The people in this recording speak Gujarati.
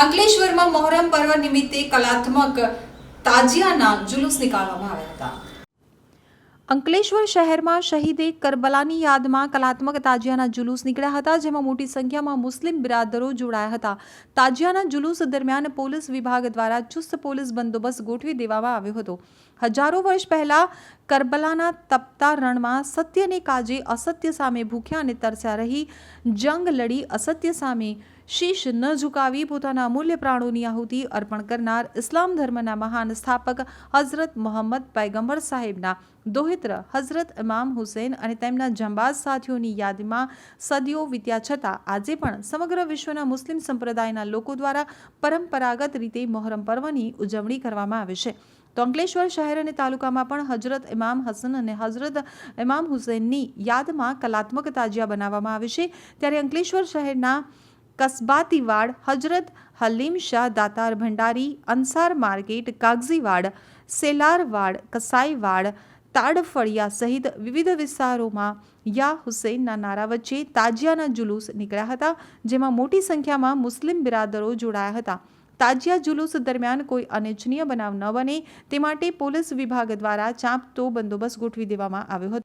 અંકલેશ્વરમાં મોહરમ પર્વ નિમિત્તે કલાત્મક તાજિયાના જુલુસ નીકાળવામાં આવ્યા હતા. અંકલેશ્વર શહેરમાં શહીદે કરબલાની યાદમાં કલાત્મક તાજિયાના જુલુસ નીકળ્યા હતા, જેમાં મોટી સંખ્યામાં મુસ્લિમ બિરાદરો જોડાયા હતા. તાજિયાના જુલુસ દરમિયાન પોલીસ વિભાગ દ્વારા ચુસ્ત પોલીસ બંદોબસ્ત ગોઠવી દેવામાં આવ્યો હતો. હજારો વર્ષ પહેલાં કરબલાના તપતા રણમાં સત્યને કાજે અસત્ય સામે ભૂખ્યા અને તરસ્યા રહી, જંગ લડી અસત્ય સામે શીશ ન ઝુકાવી પોતાના અમૂલ્ય પ્રાણોની આહુતિ અર્પણ કરનાર ઇસ્લામ ધર્મના મહાન સ્થાપક હઝરત મોહમ્મદ પૈગંબર સાહેબના દોહિત્ર હઝરત ઇમામ હુસેન અને તેમના જંબાઝ સાથીઓની યાદીમાં સદીઓ વીત્યા છતાં આજે પણ સમગ્ર વિશ્વના મુસ્લિમ સંપ્રદાયના લોકો દ્વારા પરંપરાગત રીતે મોહરમ પર્વની ઉજવણી કરવામાં આવે છે. તો અંકલેશ્વર શહેર અને તાલુકામાં પણ હજરત ઇમામ હસન અને હઝરત ઇમામ હુસૈનની યાદમાં કલાત્મક તાજિયા બનાવવામાં આવે છે. ત્યારે અંકલેશ્વર શહેરના કસબાતીવાડ હજરત હલીમ શાહ દાતાર ભંડારી, અંસાર માર્કેટ, કાગઝીવાડ, સેલારવાડ, કસાઈવાડ, તાડફળિયા સહિત વિવિધ વિસ્તારોમાં યા હુસૈનના નારા વચ્ચે તાજિયાના જુલુસ નીકળ્યા હતા, જેમાં મોટી સંખ્યામાં મુસ્લિમ બિરાદરો જોડાયા હતા. તાજિયા જુલુસ દરમિયાન કોઈ અનિચ્છનીય બનાવ ન બને, તે માટે પોલીસ વિભાગ દ્વારા ચાંપતો બંદોબસ્ત ગોઠવી દેવામાં આવ્યો હતો.